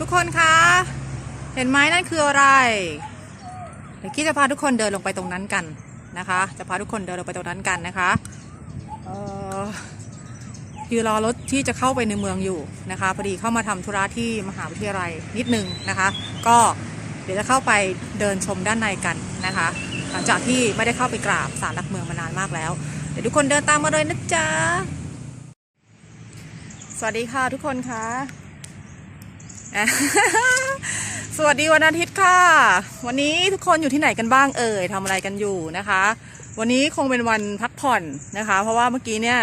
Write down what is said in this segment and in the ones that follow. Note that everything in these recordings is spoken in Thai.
ทุกคนคะ เห็นไหมนั่นคืออะไร เดี๋ยวกี้จะพาทุกคนเดินลงไปตรงนั้นกันนะคะ จะพาทุกคนเดินลงไปตรงนั้นกันนะคะเอ่อยืนรอรถที่จะเข้าไปในเมืองอยู่นะคะพอดีเข้ามาทำธุระที่มหาวิทยาลัยนิดนึงนะคะ ก็เดี๋ยวจะเข้าไปเดินชมด้านในกันนะคะ หลังจากที่ไม่ได้เข้าไปกราบศาลหลักเมืองมานานมากแล้ว เดี๋ยวทุกคนเดินตามมาเลยนะจ๊ะสวัสดีค่ะทุกคนคะ่ะ สวัสดีวันอาทิตย์ค่ะ วันนี้ทุกคนอยู่ที่ไหนกันบ้างเอ่ยทำอะไรกันอยู่นะคะ วันนี้คงเป็นวันพักผ่อนนะคะ เพราะว่าเมื่อกี้เนี่ย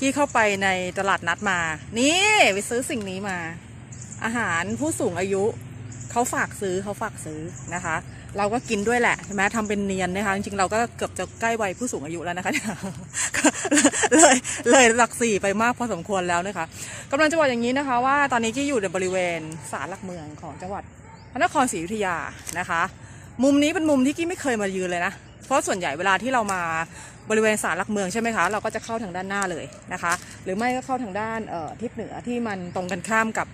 กี้เข้าไปในตลาดนัดมา นี่ไปซื้อสิ่งนี้มา อาหารผู้สูงอายุเขาฝากซื้อเขาฝากซื้อนะคะ เราก็กินด้วยแหละใช่ไหมทำเป็นเนียนนะคะจริงๆเราก็เกือบจะใกล้วัยผู้สูงอายุแล้วนะคะเลยเลยหลักสี่ไปมากพอสมควรแล้วนะคะกำลังจะบอกอย่างนี้นะคะ ว่าตอนนี้ที่อยู่ในบริเวณศาลหลักเมืองของจังหวัดพระนครศรีอยุธยานะคะ มุมนี้เป็นมุมที่กี้ไม่เคยมายืนเลยนะเพราะส่วนใหญ่เวลาที่เรามาบริเวณศาลหลักเมืองใช่ไหมคะเราก็จะเข้าทางด้านหน้าเลยนะคะ หรือไม่ก็เข้าทางด้านเอ่อทิศเหนือที่มันตรงกันข้ามกับ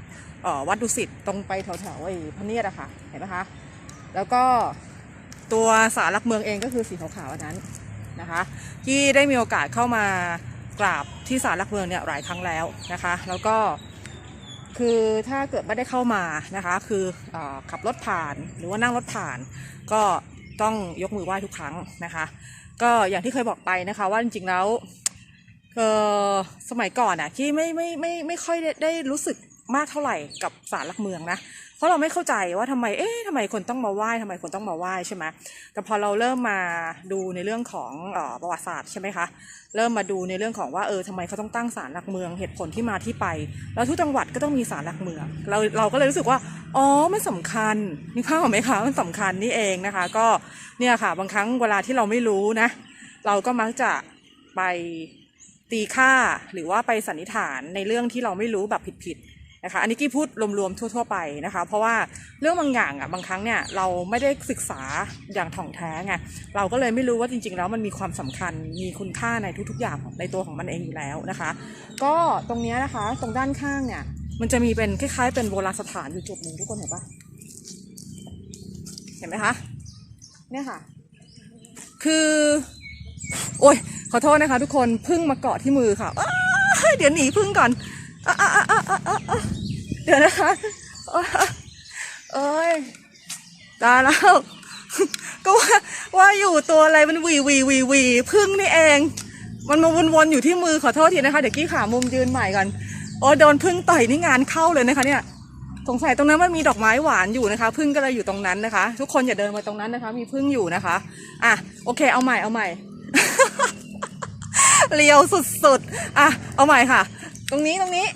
วัดดุสิตตรงไปแถวๆไอ้พระเนียดอะค่ะเห็นไหมคะ แล้วก็ตัวศาลหลักเมืองเองก็คือสีขาวๆอันนั้นนะคะที่ได้มีโอกาสเข้ามากราบที่ศาลหลักเมืองเนี่ยหลายครั้งแล้วนะคะ แล้วก็คือถ้าเกิดไม่ได้เข้ามานะคะ คืออขับรถผ่านหรือว่านั่งรถผ่าน ก็ต้องยกมือไหว้ทุกครั้งนะคะ ก็อย่างที่เคยบอกไปนะคะว่าจริงๆแล้วเออสมัยก่อนอะที่ไม่ไม่ไม่ไม่ค่อยได้ได้รู้สึกมากเท่าไหร่กับศาลหลักเมืองนะ เพราะเราไม่เข้าใจว่าทำไม เอ๊ะทำไมคนต้องมาไหว้ทำไมคนต้องมาไหว้ใช่ไหมแต่พอเราเริ่มมาดูในเรื่องของออประวัติศาสตร์ใช่ไหมคะ เริ่มมาดูในเรื่องของว่าเออทำไมเขาต้องตั้งศาลหลักเมืองเหตุผลที่มาที่ไป แล้วทุกจังหวัดก็ต้องมีศาลหลักเมือง เราเราก็เลยรู้สึกว่า อ๋อไม่สำคัญนี่ข้าวไหมคะ มันสำคัญนี่เองนะคะ ก็เนี่ยค่ะ บางครั้งเวลาที่เราไม่รู้นะ เราก็มักจะไปตีค่าหรือว่าไปสันนิษฐานในเรื่องที่เราไม่รู้แบบผิดๆ นะคะอันนี้กี้พูดรวมๆทั่ว ๆ ไปนะคะ เพราะว่าเรื่องบางอย่างอะบางครั้งเนี่ยเราไม่ได้ศึกษาอย่างถ่องแท้ไงเราก็เลยไม่รู้ว่าจริง ๆ แล้วมันมีความสำคัญมีคุณค่าในทุกๆอย่างในตัวของมันเองอยู่แล้วนะคะ ก็ตรงนี้นะคะตรงด้านข้างเนี่ยมันจะมีเป็นคล้ายๆ เป็นโบราณสถานอยู่จุดหนึ่งทุกคนเห็นปะเห็นไหมคะเนี่ยค่ะ คือโอ้ยขอโทษนะคะ ทุกคนพึ่งมาเกาะที่มือค่ะเดี๋ยวหนีพึ่งก่อน เดี๋ยวนะคะโอ้ยเอ้ยตายแล้ว ก็ว่าว่าอยู่ตัวอะไรมันวีวีวีวีพึ่งนี่เอง มันมาวนๆอยู่ที่มือขอโทษทีนะคะ เดี๋ยวกี้ขามุมยืนใหม่ก่อนโอ้โดนพึ่งต่อยนี่งานเข้าเลยนะคะ เนี่ย สงสัยตรงนั้นมันมีดอกไม้หวานอยู่นะคะ พึ่งก็เลยอยู่ตรงนั้นนะคะ ทุกคนอย่าเดินมาตรงนั้นนะคะ มีพึ่งอยู่นะคะ อะโอเค เอาใหม่เอาใหม่เลียวสุดๆ อะ เอาใหม่ค่ะ ตรงนี้ตรงนี้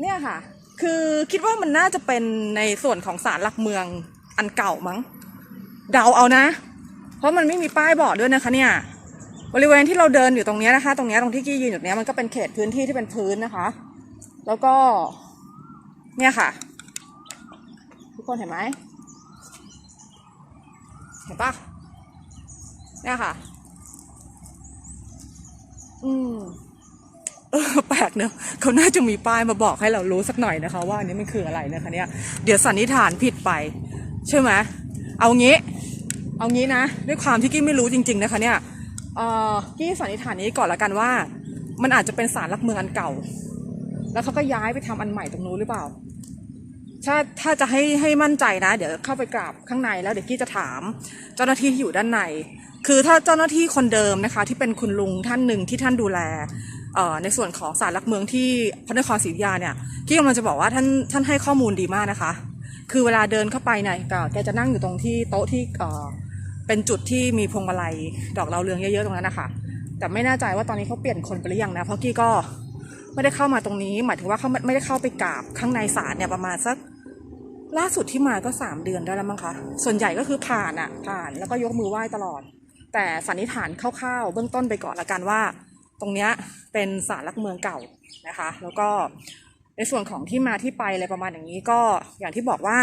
เนี่ยค่ะ คือคิดว่ามันน่าจะเป็นในส่วนของศาลหลักเมืองอันเก่ามั้ง เดาเอานะ เพราะมันไม่มีป้ายบอกด้วยนะคะเนี่ย บริเวณที่เราเดินอยู่ตรงนี้นะคะ ตรงนี้ตรงที่กี้ยืนอยู่เนี้ยมันก็เป็นเขตพื้นที่ที่เป็นพื้นนะคะ แล้วก็ เนี่ยค่ะ ทุกคนเห็นไหมเห็นปะเนี่ยค่ะ อืม เออแปลกเนอะเขาน่าจะมีป้ายมาบอกให้เรารู้สักหน่อยนะคะ ว่าอันนี้มันคืออะไรนะคะเนี่ยเดี๋ยวสันนิษฐานผิดไป ใช่ไหมเอางี้ เอางี้นะ ด้วยความที่กี้ไม่รู้จริง ๆนะคะเนี่ยเอ่อกี้สันนิษฐานนี้ก่อนละกันว่า มันอาจจะเป็นศาลหลักเมืองอันเก่า แล้วเขาก็ย้ายไปทำอันใหม่ตรงนู้นหรือเปล่า ถ้าถ้าจะให้ให้มั่นใจนะ เดี๋ยวเข้าไปกราบข้างในแล้วเดี๋ยวกี้จะถาม เจ้าหน้าที่ที่อยู่ด้านในคือถ้าเจ้าหน้าที่คนเดิมนะคะ ที่เป็นคุณลุงท่านหนึ่งที่ท่านดูแล ในส่วนของศาลหลักเมืองที่พระนครศรีอยุธยาเนี่ยกี้กำลังจะบอกว่าท่านท่านให้ข้อมูลดีมากนะคะ คือเวลาเดินเข้าไปเนี่ยก็แกจะนั่งอยู่ตรงที่โต๊ะที่เป็นจุดที่มีพวงมาลัยดอกดาวเรืองเยอะๆตรงนั้นนะคะแต่ไม่แน่ใจว่าตอนนี้เขาเปลี่ยนคนไปหรือยังนะเพราะกี้ก็ไม่ได้เข้ามาตรงนี้ หมายถึงว่าเขาไม่ได้เข้าไปกราบข้างในศาลเนี่ยประมาณสักล่าสุดที่มาก็สามเดือนได้แล้วมั้งคะ ส่วนใหญ่ก็คือผ่านอะผ่านแล้วก็ยกมือไหว้ตลอด แต่สันนิษฐานคร่าวๆเบื้องต้นไปก่อนละกันว่า รงเนี้ยเป็นศาลหลักเมืองเก่านะคะ แล้วก็ในส่วนของที่มาที่ไปอะไรประมาณอย่างนี้ก็อย่างที่บอกว่า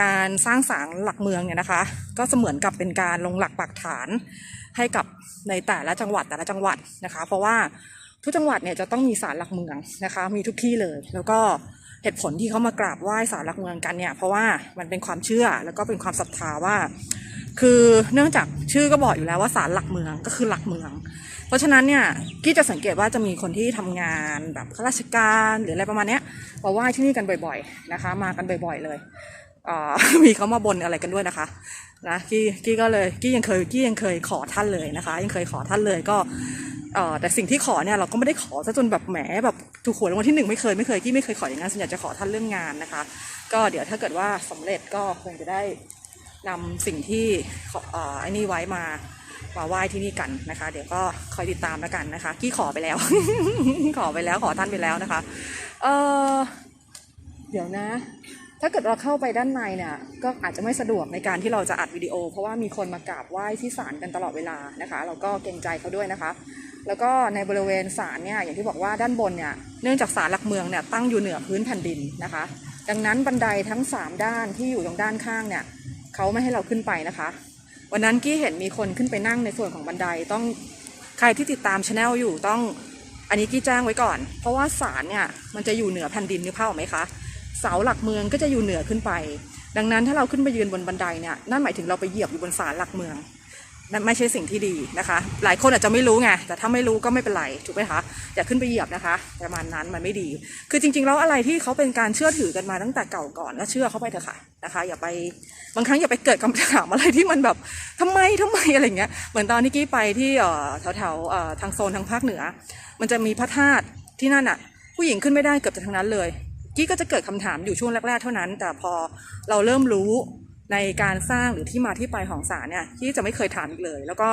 การสร้างศาลหลักเมืองเนี่ยนะคะ ก็เสมือนกับเป็นการลงหลักปักฐานให้กับในแต่ละจังหวัดแต่ละจังหวัดนะคะ เพราะว่าทุกจังหวัดเนี่ยจะต้องมีศาลหลักเมืองนะคะ มีทุกที่เลย แล้วก็เหตุผลที่เขามากราบไหว้ศาลหลักเมืองกันเนี่ย เพราะว่ามันเป็นความเชื่อแล้วก็เป็นความศรัทธาว่า คือเนื่องจากชื่อก็บอกอยู่แล้วว่าศาลหลักเมืองก็คือหลักเมือง เพราะฉะนั้นเนี่ยกี้จะสังเกตว่าจะมีคนที่ทำงานแบบข้าราชการหรืออะไรประมาณเนี้ยมาไหว้ที่นี่กันบ่อย ๆนะคะ มากันบ่อย ๆ เลยอ่ามีเขามาบนอะไรกันด้วยนะคะนะกี้กี้ก็เลยกี้ยังเคยกี้ยังเคยขอท่านเลยนะคะ ยังเคยขอท่านเลยก็แต่สิ่งที่ขอเนี่ยเราก็ไม่ได้ขอซะจนแบบแหมแบบถูกหวยรางวัลที่หนึ่งไม่เคยไม่เคยกี้ไม่เคยขออย่างนั้นส่วนใหญ่จะขอท่านเรื่องงานนะคะ ก็เดี๋ยวถ้าเกิดว่าสำเร็จก็คงจะได้นำสิ่งที่ขออไอ้นี่ไว้มา มาไหว้ที่นี่กันนะคะ เดี๋ยวก็คอยติดตามแล้วกันนะคะกี้ขอไปแล้ว ขอไปแล้วขอท่านไปแล้วนะคะ เออเดี๋ยวนะ ถ้าเกิดเราเข้าไปด้านในเนี่ยก็อาจจะไม่สะดวกในการที่เราจะอัดวิดีโอ เพราะว่ามีคนมากราบไหว้ที่ศาลกันตลอดเวลานะคะ เราก็เกรงใจเขาด้วยนะคะ แล้วก็ในบริเวณศาลเนี่ยอย่างที่บอกว่าด้านบนเนี่ยเนื่องจากศาลหลักเมืองเนี่ยตั้งอยู่เหนือพื้นแผ่นดินนะคะ ดังนั้นบันไดทั้งสามด้านที่อยู่ตรงด้านข้างเนี่ยเขาไม่ให้เราขึ้นไปนะคะ วันนั้นกี้เห็นมีคนขึ้นไปนั่งในส่วนของบันไดต้องใครที่ติดตามชาแนลอยู่ต้องอันนี้กี้แจ้งไว้ก่อน เพราะว่าศาลเนี่ยมันจะอยู่เหนือแผ่นดินนึกภาพออกไหมคะเสาหลักเมืองก็จะอยู่เหนือขึ้นไป ดังนั้นถ้าเราขึ้นไปยืนบนบันไดเนี่ยนั่นหมายถึงเราไปเหยียบอยู่บนศาลหลักเมือง นั่นไม่ใช่สิ่งที่ดีนะคะ หลายคนอาจจะไม่รู้ไง แต่ถ้าไม่รู้ก็ไม่เป็นไรถูกไหมคะ อย่าขึ้นไปเหยียบนะคะ ประมาณนั้นมันไม่ดี คือจริงๆแล้วอะไรที่เขาเป็นการเชื่อถือกันมาตั้งแต่เก่าก่อนก็เชื่อเข้าไปเถอะค่ะนะคะ อย่าไป บางครั้งอย่าไปเกิดคำถามอะไรที่มันแบบทำไมทำไมอะไรเงี้ย เหมือนตอนที่กี้ไปที่เอ่อแถวๆเอ่อทางโซนทางภาคเหนือ มันจะมีพระธาตุที่นั่นอะ ผู้หญิงขึ้นไม่ได้เกือบจะทั้งนั้นเลย กี้ก็จะเกิดคำถามอยู่ช่วงแรก ๆ เท่านั้น แต่พอเราเริ่มรู้ ในการสร้างหรือที่มาที่ไปของศาลเนี่ยกี้จะไม่เคยถามอีกเลย แล้วก็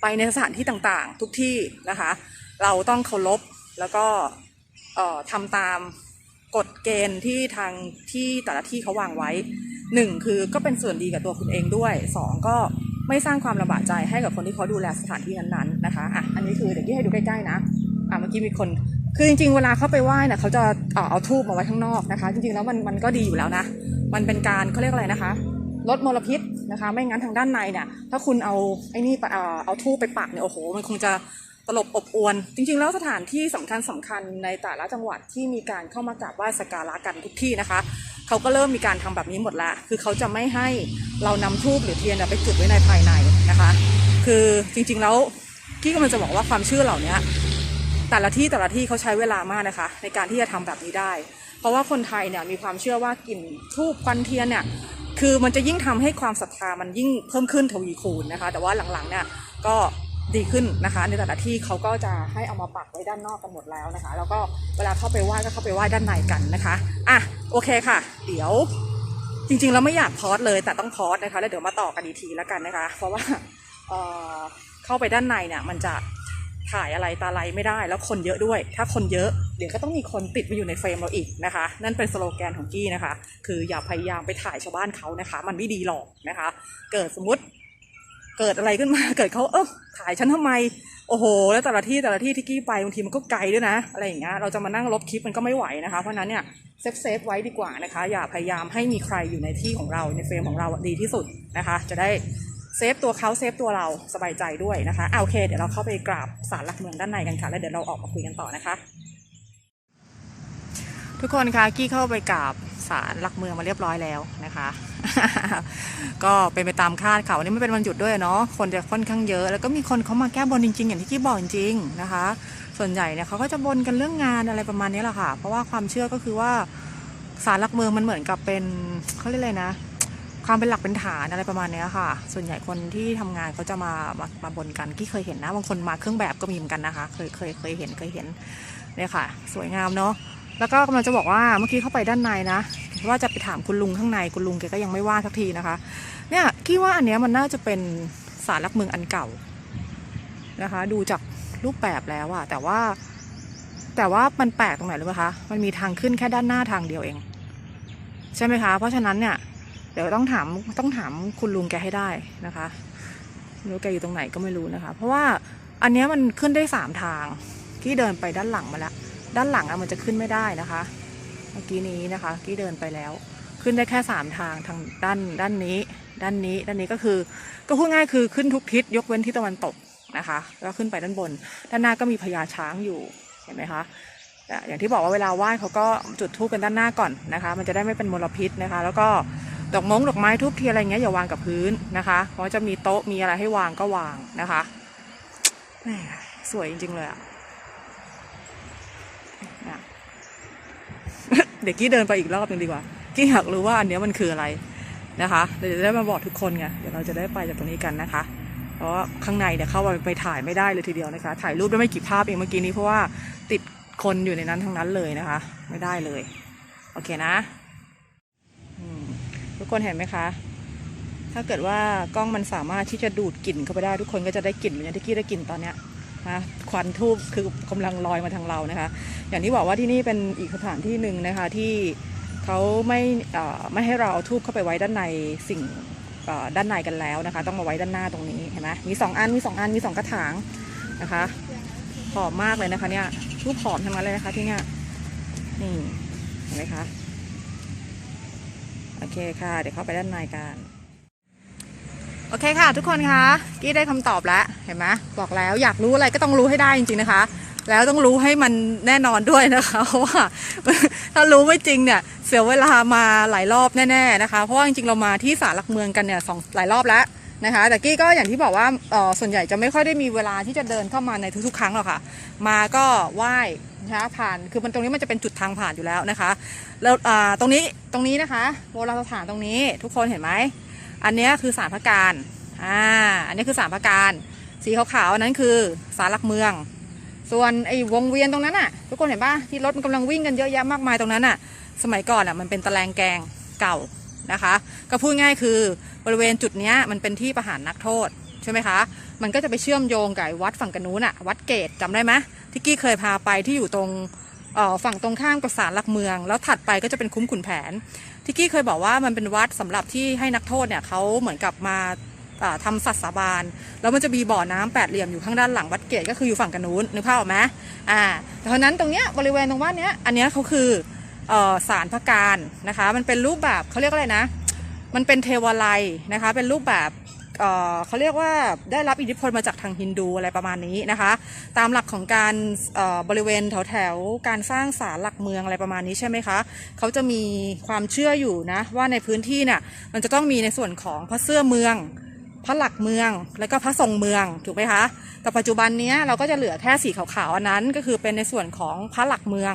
ไปในสถานที่ต่างๆ ทุกที่นะคะ เราต้องเคารพแล้วก็ทำตามกฎเกณฑ์ที่ทางที่แต่ละที่เขาวางไว้หนึ่งคือก็เป็นส่วนดีกับตัวคุณเองด้วยสองก็ไม่สร้างความลำบากใจให้กับคนที่เขาดูแลสถานที่นั้นๆนะคะอะอันนี้คือเดี๋ยวกี้ให้ดูใกล้ๆนะอะเมื่อกี้มีคนคือจริงๆ เวลาเขาไปไหว้น่ะเขาจะเอาเอาทูบมาไว้ข้างนอกนะคะ จริงๆแล้วมันมันก็ดีอยู่แล้วนะ มันเป็นการเขาเรียกอะไรนะคะ ลดมลพิษนะคะ ไม่งั้นทางด้านในเนี่ย ถ้าคุณเอาไอ้นี่เอาทูบไปปักเนี่ยโอ้โห มันคงจะตลบอบอวน จริง ๆ แล้วสถานที่สำคัญสำคัญในแต่ละจังหวัดที่มีการเข้ามากราบไหว้สักการะกันทุกที่นะคะ เขาก็เริ่มมีการทำแบบนี้หมดล้วคือเขาจะไม่ให้เรานำทูบหรือเทียนไปจุดไว้ในภายในนะคะ คือจริงๆแล้วกี้ก็มันจะบอกว่าความเชื่อเหล่านี้ แต่ละที่แต่ละที่เขาใช้เวลามากนะคะ ในการที่จะทำแบบนี้ได้ เพราะว่าคนไทยเนี่ยมีความเชื่อว่ากลิ่นทูบควันเทียนเนี่ยคือมันจะยิ่งทำให้ความศรัทธามันยิ่งเพิ่มขึ้นทวีคูณนะคะ แต่ว่าหลังๆเนี่ยก็ดีขึ้นนะคะ ในแต่ละที่เขาก็จะให้เอามาปักไว้ด้านนอกกันหมดแล้วนะคะ แล้วก็เวลาเข้าไปไหว้ก็เข้าไปไหว้ด้านในกันนะคะอะโอเคค่ะ เดี๋ยวจริงๆเราไม่อยากพอดเลยแต่ต้องพอดนะคะแล้วเดี๋ยวมาต่อกันอีกทีแล้วกันนะคะ เพราะว่าเเข้าไปด้านในเนี่ยมันจะ ถ่ายอะไรตาไรไม่ได้ แล้วคนเยอะด้วย ถ้าคนเยอะเดี๋ยวก็ต้องมีคนติดมาอยู่ในเฟรมเราอีกนะคะ นั่นเป็นสโลแกนของกี้นะคะ คืออย่าพยายามไปถ่ายชาวบ้านเขานะคะ มันไม่ดีหรอกนะคะ เกิดสมมติเกิดอะไรขึ้นมาเกิดเขาเออถ่ายฉันทำไมโอ้โห แล้วแต่ละที่แต่ละที่ที่กี้ไปบางทีมันก็ไกลด้วยนะอะไรอย่างเงี้ยเราจะมานั่งลบคลิปมันก็ไม่ไหวนะคะเพราะฉะนั้นเนี่ยเซฟเซฟไว้ดีกว่านะคะ อย่าพยายามให้มีใครอยู่ในที่ของเราในเฟรมของเราดีที่สุดนะคะ จะได้ เซฟตัวเขาเซฟตัวเราสบายใจด้วยนะคะเอะโอเค เดี๋ยวเราเข้าไปกราบศาลหลักเมืองด้านในกันค่ะ แล้วเดี๋ยวเราออกมาคุยกันต่อนะคะ ทุกคนคะกี้เข้าไปกราบศาลหลักเมืองมาเรียบร้อยแล้วนะคะ ก็เป็นไปตามคาดค่ะวันนี้ไม่เป็นวันหยุดด้วยเนาะคนจะค่อนข้างเยอะ แล้วก็มีคนเขามาแก้บนจริงๆ อย่างที่กี้บอกจริงๆนะคะ ส่วนใหญ่เนี่ยเขาก็จะบนกันเรื่องงานอะไรประมาณนี้แหละค่ะ เพราะว่าความเชื่อก็คือว่าศาลหลักเมืองมันเหมือนกับเป็นเขาเรียกอะไรนะ ความเป็นหลักเป็นฐานอะไรประมาณนี้ค่ะ ส่วนใหญ่คนที่ทำงานเขาจะมามามาบนกันกี้เคยเห็นนะ บางคนมาเครื่องแบบก็มีเหมือนกันนะคะ เคยเคยเคยเห็นเคยเห็นเนี่ยค่ะ สวยงามเนาะแล้วก็กำลังจะบอกว่าเมื่อกี้เข้าไปด้านในนะว่าจะไปถามคุณลุงข้างในคุณลุงแกก็ยังไม่ว่าสักทีนะคะ เนี่ยคิดว่าอันเนี้ยมันน่าจะเป็นสารลักเมืองอันเก่านะคะ ดูจากรูปแบบแล้วอะแต่ว่า แต่ว่ามันแปลกตรงไหนรู้ไหมคะมันมีทางขึ้นแค่ด้านหน้าทางเดียวเอง ใช่ไหมคะ เพราะฉะนั้นเนี่ย ดี๋ยวต้องถามต้องถามคุณลุงแกให้ได้นะคะไม่รู้แกอยู่ตรงไหนก็ไม่รู้นะคะ เพราะว่าอันนี้มันขึ้นได้สามทางที่เดินไปด้านหลังมาแล้ว ด้านหลังอะมันจะขึ้นไม่ได้นะคะ เมื่อกี้นี้นะคะที่เดินไปแล้ว ขึ้นได้แค่สามทางทางด้านด้านนี้ ด้านนี้ด้านนี้ก็คือ ก็พูดง่ายคือขึ้นทุกทิศยกเว้นที่ตะวันตกนะคะแล้วขึ้นไปด้านบน ด้านหน้าก็มีพญาช้างอยู่เห็นไหมคะอะอย่างที่บอกว่าเวลาไหว้เขาก็จุดธูปกันด้านหน้าก่อนนะคะ มันจะได้ไม่เป็นมลพิษนะคะ แล้วก็ ดอกมงดอกไม้ทูบเทียนอะไรเงี้ยอย่าวางกับพื้นนะคะเพราะจะมีโต๊ะมีอะไรให้วางก็วางนะคะแหมสวยจริง ๆ เลยอะเนี่ยเดี๋ยวกี้เดินไปอีกรอบหนึ่งดีกว่ากี้อยากรู้ว่าอันเนี้ยมันคืออะไรนะคะเดี๋ยวจะได้มาบอกทุกคนไงเดี๋ยวเราจะได้ไปจากตรงนี้กันนะคะเพราะข้างในเนี่ยเข้าไปถ่ายไม่ได้เลยทีเดียวนะคะ ถ่ายรูปได้ไม่กี่ภาพเองเมื่อกี้นี้เพราะว่าติดคนอยู่ในนั้นทั้งนั้นเลยนะคะ ไม่ได้เลย โอเคนะ คนเห็นไหมคะ ถ้าเกิดว่ากล้องมันสามารถที่จะดูดกลิ่นเข้าไปได้ทุกคนก็จะได้กลิ่นเหมือนที่กี้ได้กลิ่นตอนเนี้ยนะควันทูบคือกำลังลอยมาทางเรานะคะ อย่างที่บอกว่าที่นี่เป็นอีกสถานที่หนึ่งนะคะที่เขาไม่ไม่ให้เราเอาทูบเข้าไปไว้ด้านในสิ่งด้านในกันแล้วนะคะ ต้องมาไว้ด้านหน้าตรงนี้เห็นไหมมีสองอันมีสองอันมีสองกระถางนะคะหอมมากเลยนะคะเนี่ยทูบหอมทั้งนั้นเลยนะคะที่เนี่ยนี่เห็นไหมคะ โอเคค่ะ เดี๋ยวเข้าไปด้านในกันโอเคค่ะ ทุกคนคะกี้ได้คำตอบแล้วเห็นไหมบอกแล้วอยากรู้อะไรก็ต้องรู้ให้ได้จริงๆนะคะ แล้วต้องรู้ให้มันแน่นอนด้วยนะคะเพราะว่าถ้ารู้ไม่จริงเนี่ยเสียเวลามาหลายรอบแน่ๆนะคะ เพราะว่าจริงๆเรามาที่ศาลหลักเมืองกันเนี่ยสองหลายรอบแล้วนะคะ แต่กี้ก็อย่างที่บอกว่าออส่วนใหญ่จะไม่ค่อยได้มีเวลาที่จะเดินเข้ามาในทุกๆ ครั้งหรอกค่ะ มาก็ไหว้ นะคะผ่านคือมันตรงนี้มันจะเป็นจุดทางผ่านอยู่แล้วนะคะ แล้วตรงนี้ตรงนี้นะคะโบราณสถานตรงนี้ทุกคนเห็นไหมอันนี้คือสารพระการอ่าอันนี้คือสารพระการสีขาวๆอันนั้นคือสารหลักเมือง ส่วนไอ้วงเวียนตรงนั้นน่ะ ทุกคนเห็นปะที่รถมันกำลังวิ่งกันเยอะแยะมากมายตรงนั้นน่ะ สมัยก่อนอะมันเป็นตะแลงแกงเก่านะคะ ก็พูดง่ายคือบริเวณจุดนี้มันเป็นที่ประหารนักโทษใช่ไหมคะ มันก็จะไปเชื่อมโยงกับวัดฝั่งกันนู้นอะวัดเกตจำได้ไหม ที่กี้เคยพาไปที่อยู่ตรงฝั่งตรงข้ามกับศาลหลักเมือง แล้วถัดไปก็จะเป็นคุ้มขุนแผนที่กี้เคยบอกว่ามันเป็นวัดสำหรับที่ให้นักโทษเนี่ยเขาเหมือนกับมาอ่าทำสัตย์สาบานแล้วมันจะมีบ่อน้ำแปดเหลี่ยมอยู่ข้างด้านหลังวัดเกตก็คืออยู่ฝั่งกันนู้นนึกภาพออกไหมอ่าเพราะนั้นตรงเนี้ยบริเวณตรงวัดเนี้ยอันเนี้ยเขาคือเอ่อสารพระการนะคะ มันเป็นรูปแบบเขาเรียกอะไรนะ มันเป็นเทวาลัยนะคะ เป็นรูปแบบ เเขาเรียกว่าได้รับอิทธิพลมาจากทางฮินดูอะไรประมาณนี้นะคะ ตามหลักของการบริเวณแถวแถวๆการสร้างศาลหลักเมืองอะไรประมาณนี้ใช่ไหมคะเขาจะมีความเชื่ออยู่นะว่าในพื้นที่เนี่ยมันจะต้องมีในส่วนของพระเสื้อเมืองพระหลักเมืองแล้วก็พระทรงเมืองถูกไหมคะแต่ปัจจุบันนี้เราก็จะเหลือแค่สีขาวๆอันนั้นก็คือเป็นในส่วนของพระหลักเมือง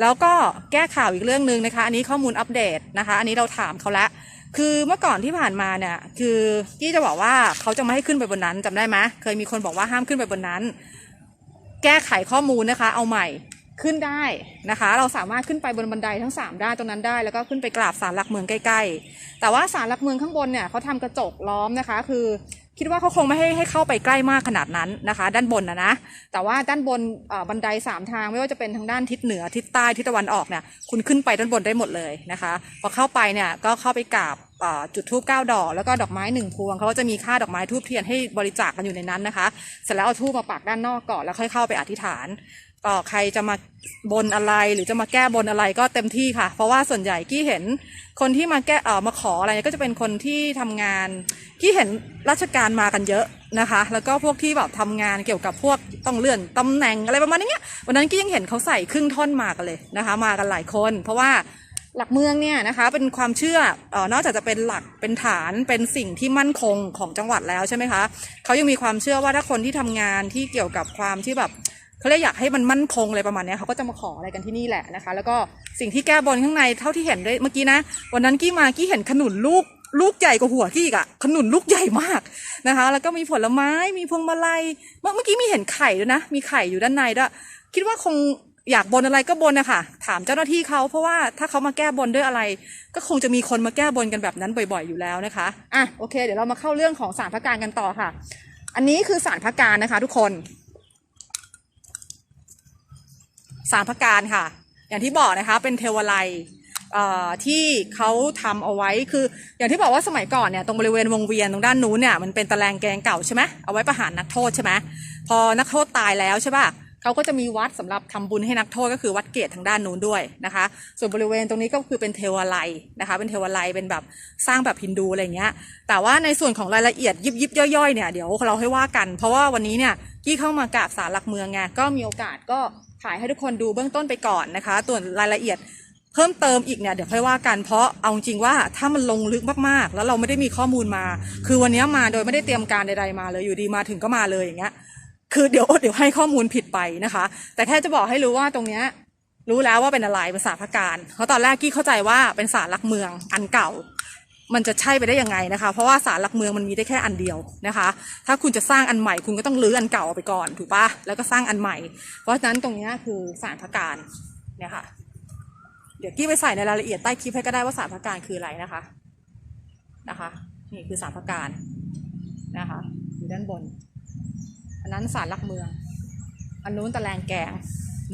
แล้วก็แก้ข่าวอีกเรื่องหนึ่งนะคะ อันนี้ข้อมูลอัปเดตนะคะ อันนี้เราถามเขาแล้ว คือเมื่อก่อนที่ผ่านมาเนี่ย คือกี้จะบอกว่าเขาจะไม่ให้ขึ้นไปบนนั้นจำได้ไหมเคยมีคนบอกว่าห้ามขึ้นไปบนนั้น แก้ไขข้อมูลนะคะ เอาใหม่ขึ้นได้นะคะ เราสามารถขึ้นไปบนบันไดทั้ง3ด้ตรงนั้นได้ แล้วก็ขึ้นไปกราบศาลหลักเมืองใกล้ๆ แต่ว่าศาลหลักเมืองข้างบนเนี่ยเขาทำกระจกล้อมนะคะ คือ คิดว่าเขาคงไม่ให้ให้เข้าไปใกล้มากขนาดนั้นนะคะ ด้านบนนะนะแต่ว่าด้านบนบันไดสามทางไม่ว่าจะเป็นทางด้านทิศเหนือทิศใต้ทิศตะวันออกเนี่ยคุณขึ้นไปด้านบนได้หมดเลยนะคะ พอเข้าไปเนี่ยก็เข้าไปกราบจุดทูบเก้าดอกแล้วก็ดอกไม้หนึ่งพวงเขาก็จะมีค่าดอกไม้ทูบเทียนให้บริจาคกันอยู่ในนั้นนะคะ เสร็จแล้วเอาทูบมาปักด้านนอกก่อนแล้วค่อยเข้าไปอธิษฐาน ก็ใครจะมาบนอะไรหรือจะมาแก้บนอะไรก็เต็มที่ค่ะ เพราะว่าส่วนใหญ่กี้เห็นคนที่มาแก้เออมาขออะไรก็จะเป็นคนที่ทำงานกี้เห็นราชการมากันเยอะนะคะ แล้วก็พวกที่แบบทำงานเกี่ยวกับพวกต้องเลื่อนตำแหน่งอะไรประมาณนี้วันนั้นกี้ยังเห็นเขาใส่ครึ่งท่อนมากันเลยนะคะ มากันหลายคน เพราะว่าหลักเมืองเนี่ยนะคะเป็นความเชื่อเออนอกจากจะเป็นหลักเป็นฐานเป็นสิ่งที่มั่นคงของจังหวัดแล้วใช่ไหมคะเขายังมีความเชื่อว่าถ้าคนที่ทำงานที่เกี่ยวกับความที่แบบ เขาเรียกอยากให้มันมั่นคงอะไรประมาณนี้เขาก็จะมาขออะไรกันที่นี่แหละนะคะ แล้วก็สิ่งที่แก้บนข้างในเท่าที่เห็นได้เมื่อกี้นะ วันนั้นกี้มากี้เห็นขนุนลูกลูกใหญ่กว่าหัวกี้อีกอะขนุนลูกใหญ่มากนะคะ แล้วก็มีผลไม้มีพวงมาลัยเมื่อเมื่อกี้มีเห็นไข่ด้วยนะ มีไข่อยู่ด้านในด้วยคิดว่าคงอยากบนอะไรก็บนนะคะถามเจ้าหน้าที่เขาเพราะว่าถ้าเขามาแก้บนด้วยอะไร ก็คงจะมีคนมาแก้บนกันแบบนั้นบ่อยๆอยู่แล้วนะคะอะโอเค เดี๋ยวเรามาเข้าเรื่องของสารพระการกันต่อค่ะ อันนี้คือสารพระการนะคะ ทุกคน สารพระการค่ะ อย่างที่บอกนะคะเป็นเทวไลยที่เขาทำเอาไว้คือ อย่างที่บอกว่าสมัยก่อนเนี่ยตรงบริเวณวงเวียนตรงด้านนู้นเนี่ยมันเป็นตะแลงแกงเก่าใช่ไหมเอาไว้ประหารนักโทษใช่ไหมพอนักโทษตายแล้วใช่ป่ะเขาก็จะมีวัดสำหรับทำบุญให้นักโทษก็คือวัดเกตทางด้านนู้นด้วยนะคะ ส่วนบริเวณตรงนี้ก็คือเป็นเทวไลยนะคะ เป็นเทวไลยเป็นแบบสร้างแบบฮินดูอะไรเงี้ย แต่ว่าในส่วนของรายละเอียดยิบยิบย่อยๆเนี่ยเดี๋ยวเราให้ว่ากัน เพราะว่าวันนี้เนี่ยกี้เข้ามากราบศาลหลักเมืองไงก็มีโอกาสก็ ถ่ายให้ทุกคนดูเบื้องต้นไปก่อนนะคะตัวนรายละเอียดเพิ่มเติมอีกเนี่ยเดี๋ยวค่อยว่ากันเพราะเอาจริงว่าถ้ามันลงลึกมากๆ แล้วเราไม่ได้มีข้อมูลมา คือวันนี้มาโดยไม่ได้เตรียมการใดๆมาเลยอยู่ดีมาถึงก็มาเลยอย่างเงี้ยคือเดี๋ยวเดี๋ยวให้ข้อมูลผิดไปนะคะ แต่แค่จะบอกให้รู้ว่าตรงเนี้ยรู้แล้วว่าเป็นอะไรเป็นสารพระการเพราะตอนแรกกี้เข้าใจว่าเป็นสารหลักเมืองอันเก่า มันจะใช่ไปได้ยังไงนะคะ เพราะว่าสารหลักเมืองมันมีได้แค่อันเดียวนะคะ ถ้าคุณจะสร้างอันใหม่คุณก็ต้องรื้ออันเก่าออกไปก่อนถูกปะแล้วก็สร้างอันใหม่ เพราะฉะนั้นตรงนี้คือสารพระการเนี่ยค่ะ เดี๋ยวกี้ไปใส่ในรายละเอียดใต้คลิปให้ก็ได้ว่าสารพระการคืออะไรนะคะนะคะนี่คือสารพระการนะคะอยู่ด้านบน อันนั้นสารหลักเมือง อันนู้นตะแลงแกง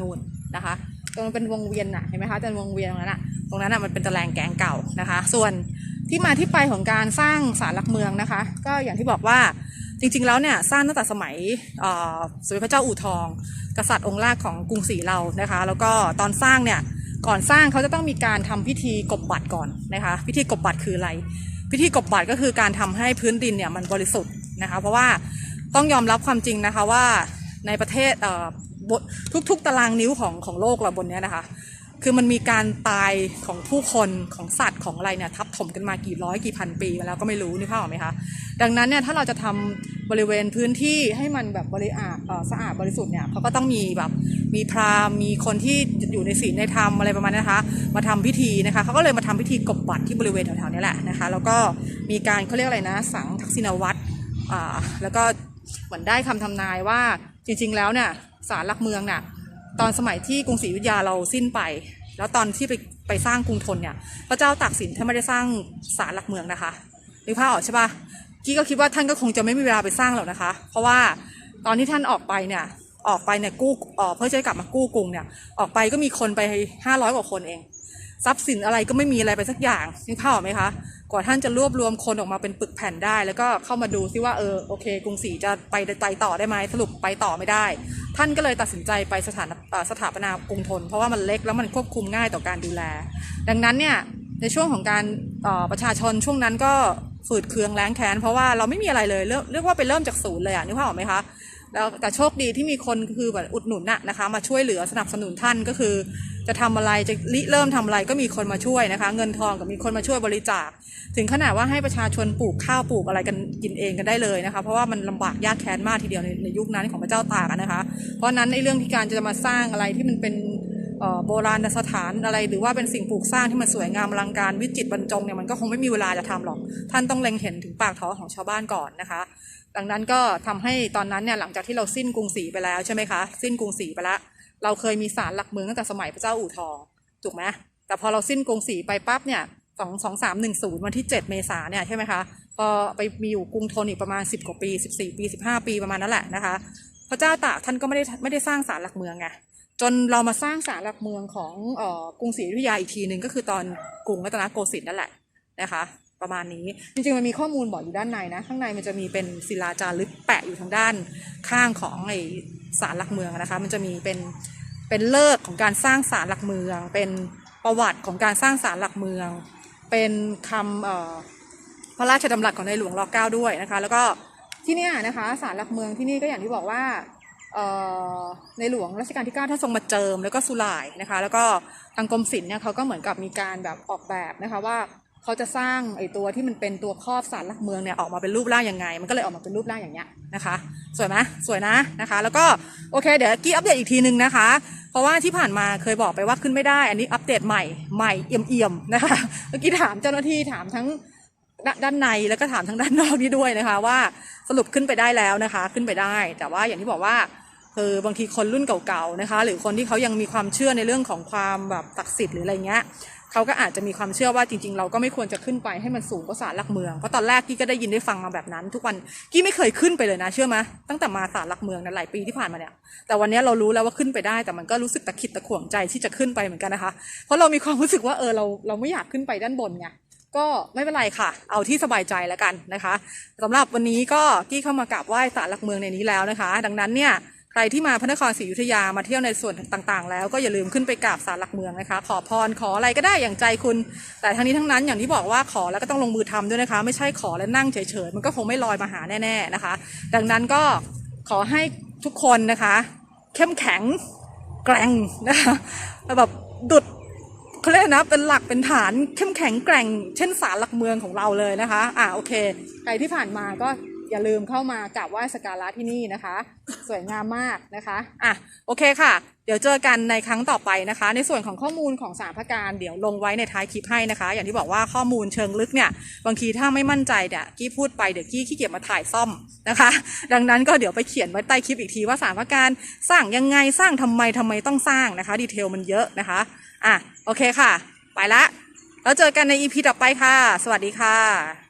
นูนนะคะตรงนั้นเป็นวงเวียนน่ะเห็นไหมคะเป็นวงเวียนตรงนั้นอะตรงนั้นอะมันเป็นตะแลงแกงเก่านะคะ ส่วน ที่มาที่ไปของการสร้างสารหลักเมืองนะคะ ก็อย่างที่บอกว่าจริงๆแล้วเนี่ยสร้างตั้งแต่สมัยสมเด็จพระเจ้าอู่ทอง กษัตริย์องค์แรกของกรุงศรีเรานะคะ แล้วก็ตอนสร้างเนี่ยก่อนสร้างเขาจะต้องมีการทำพิธีกบบัตรก่อนนะคะ พิธีกบบัตรคืออะไร พิธีกบบัตรก็คือการทำให้พื้นดินเนี่ยมันบริสุทธิ์นะคะ เพราะว่าต้องยอมรับความจริงนะคะว่าในประเทศทุกๆตารางนิ้วของของโลกเราบนนี้นะคะ คือมันมีการตายของผู้คนของสัตว์ของอะไรเนี่ยทับถมกันมากี่ร้อยกี่พันปีมาแล้วก็ไม่รู้นี่ภาพออไหมคะดังนั้นเนี่ยถ้าเราจะทำบริเวณพื้นที่ให้มันแบบบริอาสะอาดบริสุทธิ์เนี่ยเขาก็ต้องมีแบบมีพราหมณ์มีคนที่อยู่ในศีลในธรรมอะไรประมาณนี้นะคะ มาทำพิธีนะคะเขาก็เลยมาทำพิธีกบบัตรที่บริเวณแถวๆนี้แหละนะคะแล้วก็มีการเขาเรียกอะไรนะ สังทักษิณวัตรอ่าแล้วก็เหมือนได้คำทำนายว่าจริง ๆ แล้วเนี่ยศาลหลักเมืองเนี่ย ตอนสมัยที่กรุงศรีอยุธยาเราสิ้นไป แล้วตอนที่ไปไปสร้างกรุงธนเนี่ยพระเจ้าตากสินท่านไม่ได้สร้างศาลหลักเมืองนะคะนึกภาพออกใช่ปะกี้ก็คิดว่าท่านก็คงจะไม่มีเวลาไปสร้างหรอกนะคะ เพราะว่าตอนที่ท่านออกไปเนี่ยออกไปเนี่ยกู้เอ่อเพื่อจะกลับมากู้กรุงเนี่ยออกไปก็มีคนไปห้าร้อยกว่าคนเอง ทรัพย์สินอะไรก็ไม่มีอะไรไปสักอย่างนึกภาพออกไหมคะ ว่าท่านจะรวบรวมคนออกมาเป็นปึกแผ่นได้ แล้วก็เข้ามาดูซิว่าเออโอเค กรุงศรีจะไปไปต่อได้ไหมสรุปไปต่อไม่ได้ ท่านก็เลยตัดสินใจไปสถานสถาปนากรุงธนเพราะว่ามันเล็กแล้วมันควบคุมง่ายต่อการดูแล ดังนั้นเนี่ยในช่วงของการออประชาชนช่วงนั้นก็ฝืดเคืองแรงแค้นเพราะว่าเราไม่มีอะไรเลยเรียกเรียกว่าไปเริ่มจากศูนย์เลยอะนึกภาพออกไหมคะ แล้วแต่โชคดีที่มีคนคือแบบอุดหนุนน่ะนะคะ มาช่วยเหลือสนับสนุนท่านก็คือ จะทำอะไรจะริเริ่มทำอะไรก็มีคนมาช่วยนะคะ เงินทองก็มีคนมาช่วยบริจาค ถึงขนาดว่าให้ประชาชนปลูกข้าวปลูกอะไรกันกินเองกันได้เลยนะคะ เพราะว่ามันลำบากยากแค้นมากทีเดียวในในยุคนั้นของพระเจ้าตากนะคะ เพราะนั้นในเรื่องที่การจะมาสร้างอะไรที่มันเป็นโบราณสถานอะไรหรือว่าเป็นสิ่งปลูกสร้างที่มันสวยงามอลังการวิจิตรบรรจงเนี่ยมันก็คงไม่มีเวลาจะทำหรอก ท่านต้องเล็งเห็นถึงปากท้องของชาวบ้านก่อนนะคะ ดังนั้นก็ทำให้ตอนนั้นเนี่ยหลังจากที่เราสิ้นกรุงศรีไปแล้วใช่ไหมคะสิ้นกรุงศรีไปแล้วเราเคยมีศาลหลักเมืองตั้งแต่สมัยพระเจ้าอู่ทองถูกไหมแต่พอเราสิ้นกรุงศรีไปปั๊บเนี่ยสองสองสามหนึ่งศูนย์วันที่เจ็ดเมษาเนี่ยใช่ไหมคะพอไปมีอยู่กรุงธนอีกประมาณสิบกว่าปีสิบสี่ปีสิบห้าปีประมาณนั้นแหละนะคะพระเจ้าตากท่านก็ไม่ได้ไม่ได้สร้างศาลหลักเมืองไงจนเรามาสร้างศาลหลักเมืองของเอ่อกรุงศรีอยุธยาอีกทีหนึ่งก็คือตอนกรุงรัตนโกสินทร์นั่นแหละนะคะ ประมาณนี้ จริงๆมันมีข้อมูลบอกอยู่ด้านในนะ ข้างในมันจะมีเป็นศิลาจารึกแปะอยู่ทางด้านข้างของไอศาลหลักเมืองนะคะ มันจะมีเป็นเป็นเลิกของการสร้างศาลหลักเมือง เป็นประวัติของการสร้างศาลหลักเมือง เป็นคำพระราชดำรัสของในหลวงรอเก้าด้วยนะคะ แล้วก็ที่นี่นะคะศาลหลักเมืองที่นี่ก็อย่างที่บอกว่าในหลวงรัชกาลที่ 9ท่านทรงมาเจิมแล้วก็สุลายนะคะ แล้วก็ทางกรมศิลป์เนี่ยเขาก็เหมือนกับมีการแบบออกแบบนะคะว่า เขาจะสร้างไอ้ตัวที่มันเป็นตัวครอบสารหลักเมืองเนี่ยออกมาเป็นรูปร่างยังไง มันก็เลยออกมาเป็นรูปร่างอย่างเงี้ยนะคะ สวยไหมสวยนะนะคะ แล้วก็โอเคเดี๋ยวกี้อัปเดตอีกทีนึงนะคะ เพราะว่าที่ผ่านมาเคยบอกไปว่าขึ้นไม่ได้ อันนี้อัปเดตใหม่ใหม่เอี่ยมๆนะคะเมื่อกี้ถามเจ้าหน้าที่ถามทั้งด้านด้านในแล้วก็ถามทางด้านนอกนี่ด้วยนะคะ ว่าสรุปขึ้นไปได้แล้วนะคะ ขึ้นไปได้ แต่ว่าอย่างที่บอกว่าคือบางทีคนรุ่นเก่าๆนะคะ หรือคนที่เขายังมีความเชื่อในเรื่องของความแบบศักดิ์สิทธิ์หรืออะไรเงี้ย เขาก็อาจจะมีความเชื่อว่าจริง ๆ เราก็ไม่ควรจะขึ้นไปให้มันสูงกว่าศาลหลักเมือง เพราะตอนแรกกี้ก็ได้ยินได้ฟังมาแบบนั้น ทุกวันกี้ไม่เคยขึ้นไปเลยนะเชื่อไหมตั้งแต่มาศาลหลักเมืองนะหลายปีที่ผ่านมาเนี่ย แต่วันนี้เรารู้แล้วว่าขึ้นไปได้ แต่มันก็รู้สึกตะขิดตะขวงใจที่จะขึ้นไปเหมือนกันนะคะ เพราะเรามีความรู้สึกว่าเออเราเราไม่อยากขึ้นไปด้านบนไงก็ไม่เป็นไรค่ะ เอาที่สบายใจแล้วกันนะคะสำหรับวันนี้ก็กี้เข้ามากราบไหว้ศาลหลักเมืองในนี้แล้วนะคะ ดังนั้นเนี่ย ใครที่มาพระนครศรีอยุธยามาเที่ยวในส่วนต่างๆ แล้วก็อย่าลืมขึ้นไปกราบศาลหลักเมืองนะคะ ขอพรขออะไรก็ได้อย่างใจคุณ แต่ทั้งนี้ทั้งนั้นอย่างที่บอกว่าขอแล้วก็ต้องลงมือทำด้วยนะคะ ไม่ใช่ขอแล้วนั่งเฉยๆมันก็คงไม่ลอยมาหาแน่ๆนะคะ ดังนั้นก็ขอให้ทุกคนนะคะ เข้มแข็งแกร่งนะคะแบบดุดเขาเรียกนะเป็นหลักเป็นฐานเข้มแข็งแกร่ง เช่นศาลหลักเมืองของเราเลยนะคะ อะโอเค ใครที่ผ่านมาก็ อย่าลืมเข้ามากราบไหว้สกการะที่นี่นะคะ สวยงามมากนะคะอะโอเคค่ะ เดี๋ยวเจอกันในครั้งต่อไปนะคะ ในส่วนของข้อมูลของสารพระการเดี๋ยวลงไว้ในท้ายคลิปให้นะคะ อย่างที่บอกว่าข้อมูลเชิงลึกเนี่ยบางทีถ้าไม่มั่นใจเนี่ยกี้พูดไปเดี๋ยวกี้ขี้เกียจมาถ่ายซ่อมนะคะ ดังนั้นก็เดี๋ยวไปเขียนไว้ใต้คลิปอีกทีว่าสารพระการสร้างยังไงสร้างทำไมทำไมต้องสร้างนะคะ ดีเทลมันเยอะนะคะอะโอเคค่ะ ไปละแล้วเจอกันในอีพีต่อไปค่ะ สวัสดีค่ะ